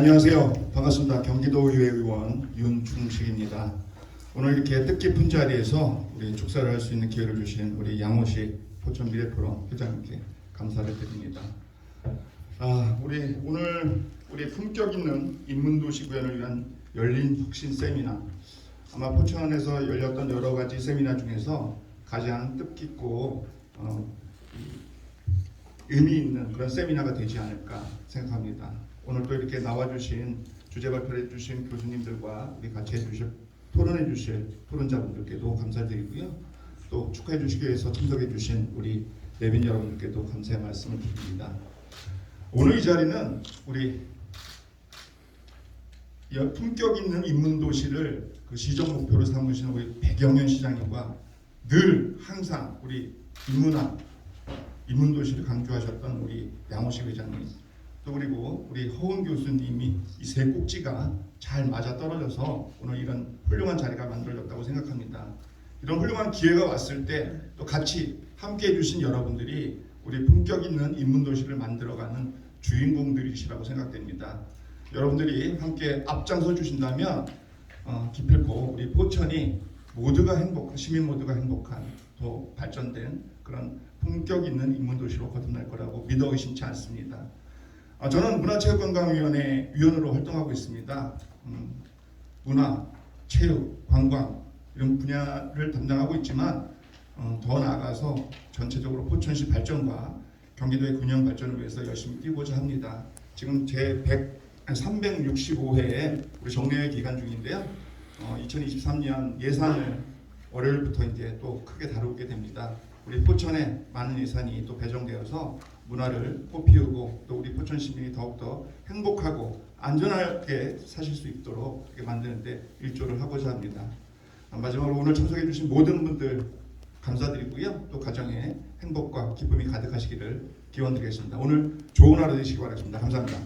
안녕하세요. 반갑습니다. 경기도의회 의원 윤중식입니다. 오늘 이렇게 뜻깊은 자리에서 우리 축사를 할 수 있는 기회를 주신 우리 양호식 포천 미래포럼 회장님께 감사를 드립니다. 아, 우리 오늘 우리 품격 있는 인문도시 구현을 위한 열린 혁신 세미나 아마 포천에서 열렸던 여러 가지 세미나 중에서 가장 뜻깊고 어, 의미 있는 그런 세미나가 되지 않을까 생각합니다. 오늘 또 이렇게 나와주신 주제 발표를 해주신 교수님들과 우리 같이 해주실 토론해 주실 토론자분들께도 감사드리고요. 또 축하해 주시기 위해서 참석해 주신 우리 내빈 여러분들께도 감사의 말씀을 드립니다. 오늘 이 자리는 우리 여- 품격 있는 인문 도시를 그 시정 목표로 삼으시는 우리 백영현 시장님과 늘 항상 우리 인문학 인문 도시를 강조하셨던 우리 양호식 회장님 또 그리고 우리 허은 교수님이 이 세 꼭지가 잘 맞아 떨어져서 오늘 이런 훌륭한 자리가 만들어졌다고 생각합니다. 이런 훌륭한 기회가 왔을 때 또 같이 함께 해주신 여러분들이 우리 품격 있는 인문 도시를 만들어가는 주인공들이시라고 생각됩니다. 여러분들이 함께 앞장서 주신다면 어, 기필코 우리 포천이 모두가 행복, 시민 모두가 행복한 더 발전된 그런 품격 있는 인문 도시로 거듭날 거라고 믿어 의심치 않습니다. 아, 저는 문화체육관광위원회 위원으로 활동하고 있습니다. 음, 문화, 체육, 관광 이런 분야를 담당하고 있지만 어, 더 나아가서 전체적으로 포천시 발전과 경기도의 균형 발전을 위해서 열심히 뛰고자 합니다. 지금 제 100, 365회에 우리 정례회 기간 중인데요. 어, 2023년 예산을 월요일부터 이제 또 크게 다루게 됩니다. 우리 포천에 많은 예산이 또 배정되어서 문화를 꽃피우고 또 우리 포천 시민이 더욱더 행복하고 안전하게 사실 수 있도록 만드는데 일조를 하고자 합니다. 아, 마지막으로 오늘 참석해 주신 모든 분들 감사드리고요. 또 가정에 행복과 기쁨이 가득하시기를 기원드리겠습니다. 오늘 좋은 하루 되시기 바라겠습니다. 감사합니다.